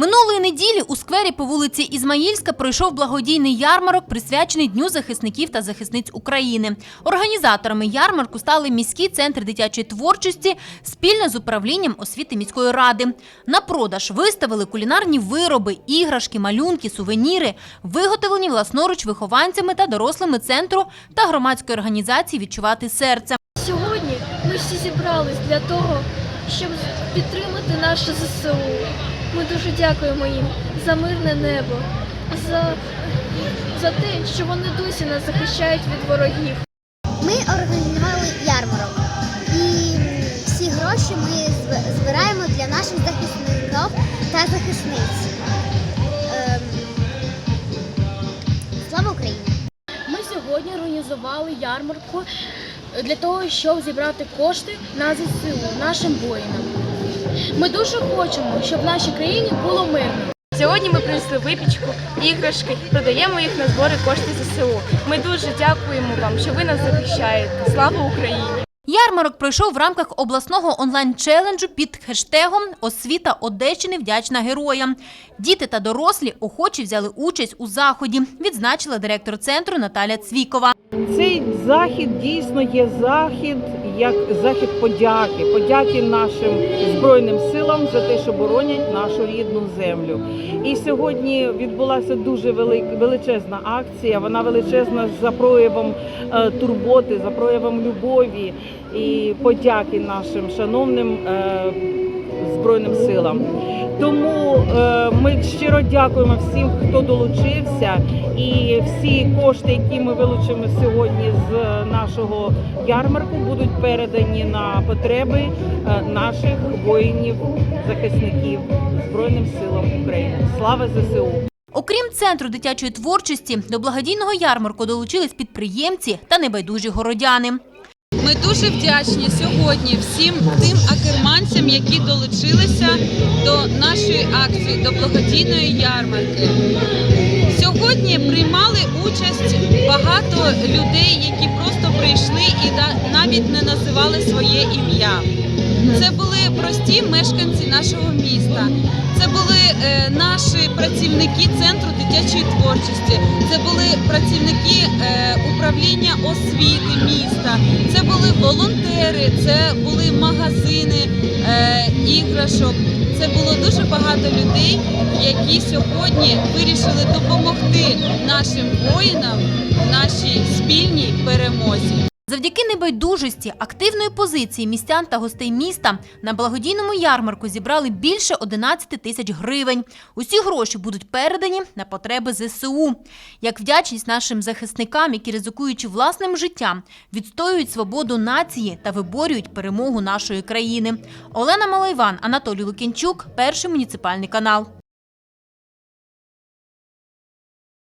Минулої неділі у сквері по вулиці Ізмаїльська пройшов благодійний ярмарок, присвячений Дню захисників та захисниць України. Організаторами ярмарку стали міський центр дитячої творчості спільно з управлінням освіти міської ради. На продаж виставили кулінарні вироби, іграшки, малюнки, сувеніри, виготовлені власноруч вихованцями та дорослими центру та громадської організації Відчувати серце. Сьогодні ми всі зібрались для того, щоб підтримати наше ЗСУ. Ми дуже дякуємо їм за мирне небо, за, за те, що вони досі нас захищають від ворогів. Ми організували ярмарок. І всі гроші ми збираємо для наших захисників та захисниць. Ем, Слава Україні! Ми сьогодні організували ярмарку для того, щоб зібрати кошти на ЗСУ нашим воїнам. Ми дуже хочемо, щоб в нашій країні було мирно. Сьогодні ми принесли випічку, іграшки, продаємо їх на збори коштів ЗСУ. Ми дуже дякуємо вам, що ви нас захищаєте. Слава Україні! Ярмарок пройшов в рамках обласного онлайн-челенджу під хештегом Освіта Одещини вдячна героям. Діти та дорослі охочі взяли участь у заході, відзначила директор центру Наталя Цвікова. Цей захід дійсно є захід, як захід подяки, подяки нашим збройним силам за те, що боронять нашу рідну землю. І сьогодні відбулася дуже величезна акція. Вона величезна за проявом е, турботи, за проявом любові і подяки нашим шановним е, збройним силам. Тому е, ми щиро дякуємо всім, хто долучився, і всі кошти, які ми вилучимо сьогодні нашого ярмарку, будуть передані на потреби е, наших воїнів, захисників Збройним силам України. Слава ЗСУ! Окрім центру дитячої творчості, до благодійного ярмарку долучились підприємці та небайдужі городяни. Ми дуже вдячні сьогодні всім тим акерманцям, які долучилися до нашої акції, до благодійної ярмарки. Сьогодні приймали участь багато людей, які просто і навіть не називали своє ім'я. Це були прості мешканці нашого міста. Це були е, наші працівники центру дитячої творчості. Це були працівники е, управління освіти міста. Це були волонтери, це були магазини е, іграшок. Це було дуже багато людей, які сьогодні вирішили допомогти нашим воїнам в нашій спільній перемозі. Завдяки небайдужості, активної позиції містян та гостей міста на благодійному ярмарку зібрали більше 11 тисяч гривень. Усі гроші будуть передані на потреби ЗСУ. Як вдячність нашим захисникам, які ризикуючи власним життям, відстоюють свободу нації та виборюють перемогу нашої країни. Олена Малайван, Анатолій Лукінчук, перший муніципальний канал.